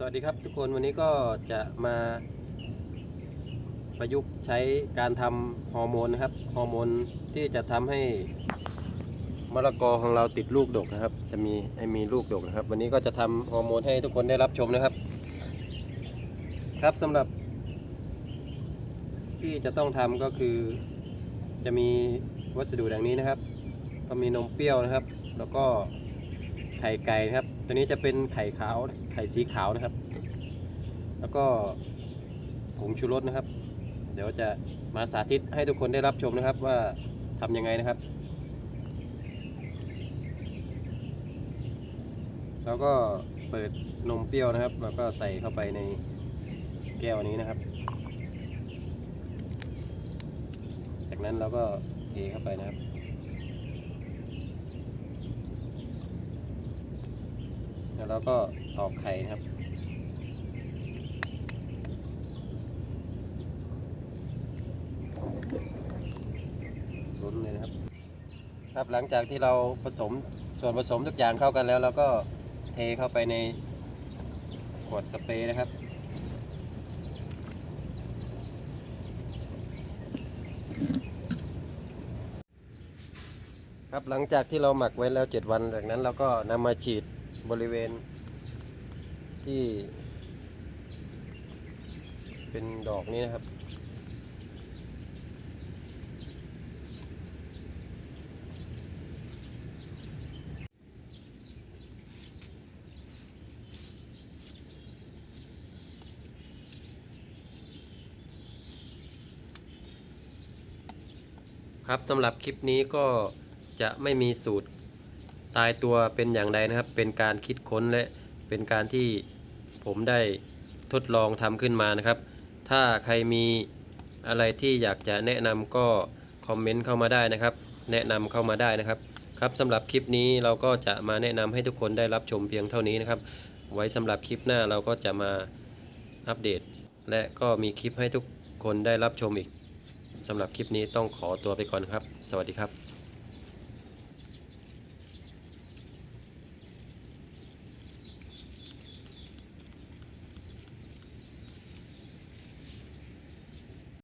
สวัสดีครับทุกคนวันนี้ก็จะมาประยุกต์ใช้การทำฮอร์โมนนะครับฮอร์โมนที่จะทำให้มะละกอของเราติดลูกดกนะครับ จะมีให้มีลูกดกนะครับ วันนี้ก็จะทำฮอร์โมนให้ทุกคนได้รับชมนะครับ ครับสำหรับ ที่จะต้องทำก็คือ จะมีวัสดุดังนี้นะครับ ก็มีนมเปรี้ยวนะครับ แล้วก็ไข่ไก่นะครับ ตัวนี้จะเป็นไข่ขาวไข่สีขาวนะครับ แล้วก็ผงชูรสนะครับ เดี๋ยวจะมาสาธิตให้ทุกคนได้รับชมนะครับว่าทำยังไงนะครับ แล้วก็เปิดนมเปรี้ยวนะครับ แล้วก็ใส่เข้าไปในแก้วนี้นะครับ จากนั้นเราก็เทเข้าไปนะครับ แล้วเราก็ตอกไข่นะครับ ลุ้นเลยนะครับ ครับหลังจากที่เราผสมส่วนผสมทุกอย่างเข้ากันแล้วเราก็เทเข้าไปในขวดสเปรย์นะครับครับหลังจากที่เราหมักไว้แล้ว 7 วันจากนั้นเราก็นำมาฉีด บริเวณที่ เป็นดอกนี้นะครับ ครับสำหรับคลิปนี้ก็จะไม่มีสูตร ตายตัวเป็นอย่างใดนะครับ เป็นการคิดค้นและเป็นการที่ผมได้ทดลองทำขึ้นมานะครับ ถ้าใครมีอะไรที่อยากจะแนะนำก็คอมเมนต์เข้ามาได้นะครับ แนะนำเข้ามาได้นะครับครับสำหรับคลิปนี้เราก็จะมาแนะนำให้ทุกคนได้รับชมเพียงเท่านี้นะครับ ไว้สำหรับคลิปหน้าเราก็จะมาอัปเดต และก็มีคลิปให้ทุกคนได้รับชมอีกสำหรับคลิปนี้ต้องขอตัวไปก่อนครับ สวัสดีครับ